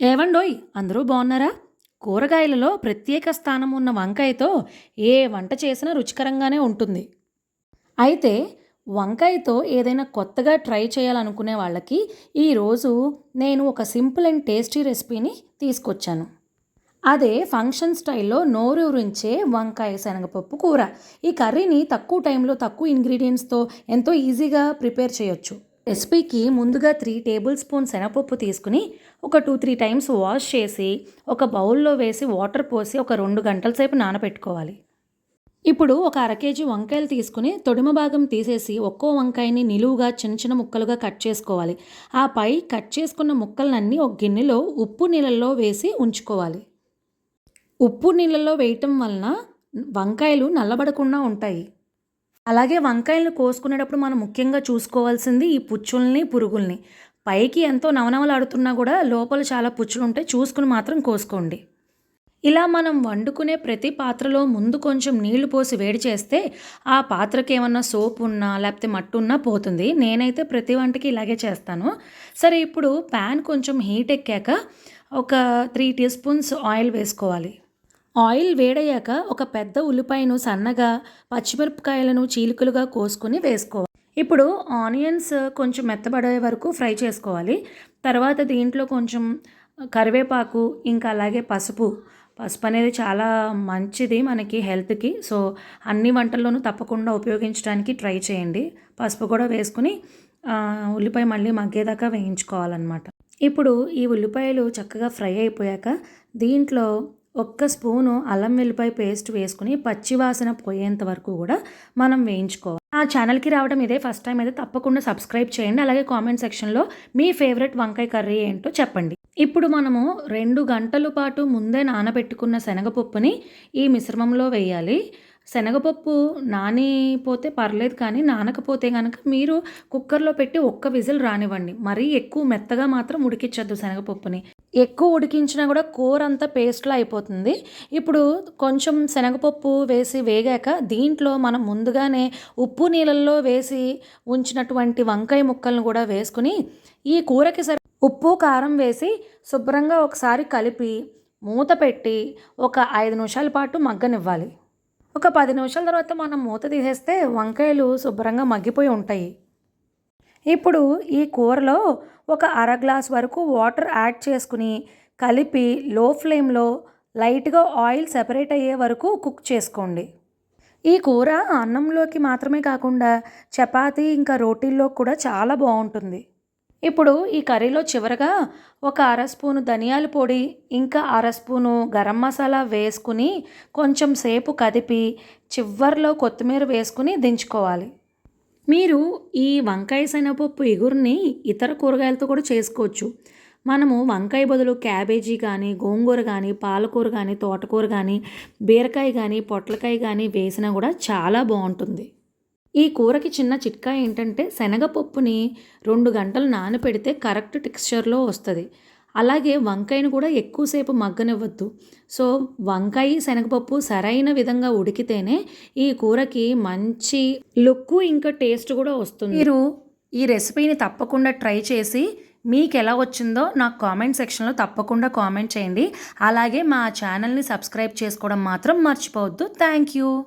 ఏవండోయ్ అందరూ బాగున్నారా కూరగాయలలో ప్రత్యేక స్థానం ఉన్న వంకాయతో ఏ వంట చేసినా రుచికరంగానే ఉంటుంది. అయితే వంకాయతో ఏదైనా కొత్తగా ట్రై చేయాలనుకునే వాళ్ళకి ఈరోజు నేను ఒక సింపుల్ అండ్ టేస్టీ రెసిపీని తీసుకొచ్చాను. అదే ఫంక్షన్ స్టైల్లో నోరూరించే వంకాయ శనగపప్పు కూర. ఈ కర్రీని తక్కువ టైంలో తక్కువ ఇంగ్రీడియంట్స్తో ఎంతో ఈజీగా ప్రిపేర్ చేయొచ్చు. రెసిపీకి ముందుగా త్రీ టేబుల్ స్పూన్ శనగపప్పు తీసుకుని ఒక టూ త్రీ టైమ్స్ వాష్ చేసి ఒక బౌల్లో వేసి వాటర్ పోసి ఒక రెండు గంటల సేపు నానబెట్టుకోవాలి. ఇప్పుడు ఒక అర కేజీ వంకాయలు తీసుకుని తొడిమ భాగం తీసేసి ఒక్కో వంకాయని నిలువుగా చిన్న చిన్న ముక్కలుగా కట్ చేసుకోవాలి. ఆపై కట్ చేసుకున్న ముక్కలన్నీ ఒక గిన్నెలో ఉప్పు నీళ్ళల్లో వేసి ఉంచుకోవాలి. ఉప్పు నీళ్ళల్లో వేయటం వలన వంకాయలు నల్లబడకుండా ఉంటాయి. అలాగే వంకాయలను కోసుకునేటప్పుడు మనం ముఖ్యంగా చూసుకోవాల్సింది ఈ పుచ్చుల్ని పురుగుల్ని. పైకి ఎంతో నవనవలాడుతున్నా కూడా లోపల చాలా పుచ్చులు ఉంటాయి. చూసుకుని మాత్రం కోసుకోండి. ఇలా మనం వండుకునే ప్రతి పాత్రలో ముందు కొంచెం నీళ్ళు పోసి వేడి చేస్తే ఆ పాత్రకి ఏమన్నా సోప్ ఉన్నా లేకపోతే మట్టు ఉన్నా పోతుంది. నేనైతే ప్రతి వంటకి ఇలాగే చేస్తాను. సరే ఇప్పుడు ప్యాన్ కొంచెం హీట్ ఎక్కాక ఒక త్రీ టీ స్పూన్స్ ఆయిల్ వేసుకోవాలి. ఆయిల్ వేడయ్యాక ఒక పెద్ద ఉల్లిపాయను సన్నగా పచ్చిమిరపకాయలను చీలికలుగా కోసుకుని వేసుకోవాలి. ఇప్పుడు ఆనియన్స్ కొంచెం మెత్తబడే వరకు ఫ్రై చేసుకోవాలి. తర్వాత దీంట్లో కొంచెం కరివేపాకు ఇంకా అలాగే పసుపు. పసుపు అనేది చాలా మంచిది మనకి హెల్త్కి. సో అన్ని వంటల్లోనూ తప్పకుండా ఉపయోగించడానికి ట్రై చేయండి. పసుపు కూడా వేసుకుని ఉల్లిపాయ మళ్ళీ మగ్గేదాకా వేయించుకోవాలన్నమాట. ఇప్పుడు ఈ ఉల్లిపాయలు చక్కగా ఫ్రై అయిపోయాక దీంట్లో ఒక్క స్పూను అల్లం వెల్లిపాయ పేస్ట్ వేసుకుని పచ్చివాసన పోయేంత వరకు కూడా మనం వేయించుకోవాలి. ఆ ఛానల్కి రావడం ఇదే ఫస్ట్ టైం అయితే తప్పకుండా సబ్స్క్రైబ్ చేయండి. అలాగే కామెంట్ సెక్షన్లో మీ ఫేవరెట్ వంకాయ కర్రీ ఏంటో చెప్పండి. ఇప్పుడు మనము రెండు గంటల పాటు ముందే నానబెట్టుకున్న శనగపప్పుని ఈ మిశ్రమంలో వేయాలి. శనగపప్పు నానిపోతే పర్లేదు కానీ నానకపోతే కనుక మీరు కుక్కర్లో పెట్టి ఒక్క విజిల్ రానివ్వండి. మరీ ఎక్కువ మెత్తగా మాత్రం ఉడికించద్దు శనగపప్పుని. ఎక్కువ ఉడికించినా కూడా కూర అంతా పేస్ట్లో అయిపోతుంది. ఇప్పుడు కొంచెం శనగపప్పు వేసి వేగాక దీంట్లో మనం ముందుగానే ఉప్పు నీళ్ళల్లో వేసి ఉంచినటువంటి వంకాయ ముక్కలను కూడా వేసుకుని ఈ కూరకి సరి ఉప్పు కారం వేసి శుభ్రంగా ఒకసారి కలిపి మూత పెట్టి ఒక ఐదు నిమిషాల పాటు మగ్గనివ్వాలి. ఒక పది నిమిషాల తర్వాత మనం మూత తీసేస్తే వంకాయలు శుభ్రంగా మగ్గిపోయి ఉంటాయి. ఇప్పుడు ఈ కూరలో ఒక అర గ్లాస్ వరకు వాటర్ యాడ్ చేసుకుని కలిపి లో ఫ్లేమ్లో లైట్గా ఆయిల్ సెపరేట్ అయ్యే వరకు కుక్ చేసుకోండి. ఈ కూర అన్నంలోకి మాత్రమే కాకుండా చపాతీ ఇంకా రోటీల్లో కూడా చాలా బాగుంటుంది. ఇప్పుడు ఈ కర్రీలో చివరగా ఒక అర స్పూను ధనియాల పొడి ఇంకా అర స్పూను గరం మసాలా వేసుకుని కొంచెం సేపు కదిపి చివర్లో కొత్తిమీర వేసుకుని దించుకోవాలి. మీరు ఈ వంకాయ శనగపప్పు ఎగురుని ఇతర కూరగాయలతో కూడా చేసుకోవచ్చు. మనము వంకాయ బదులు క్యాబేజీ కానీ గోంగూర కానీ పాలకూర కానీ తోటకూర కానీ బీరకాయ కానీ పొట్లకాయ కానీ వేసినా కూడా చాలా బాగుంటుంది. ఈ కూరకి చిన్న చిట్కా ఏంటంటే శనగపప్పుని రెండు గంటలు నానపెడితే కరెక్ట్ టెక్స్చర్లో వస్తుంది. అలాగే వంకాయను కూడా ఎక్కువసేపు మగ్గనివ్వద్దు. సో వంకాయ శనగపప్పు సరైన విధంగా ఉడికితేనే ఈ కూరకి మంచి లుక్ ఇంకా టేస్ట్ కూడా వస్తుంది. మీరు ఈ రెసిపీని తప్పకుండా ట్రై చేసి మీకు ఎలా వచ్చిందో నాకు కామెంట్ సెక్షన్లో తప్పకుండా కామెంట్ చేయండి. అలాగే మా ఛానల్ని సబ్స్క్రైబ్ చేసుకోవడం మాత్రం మర్చిపోవద్దు. Thank you.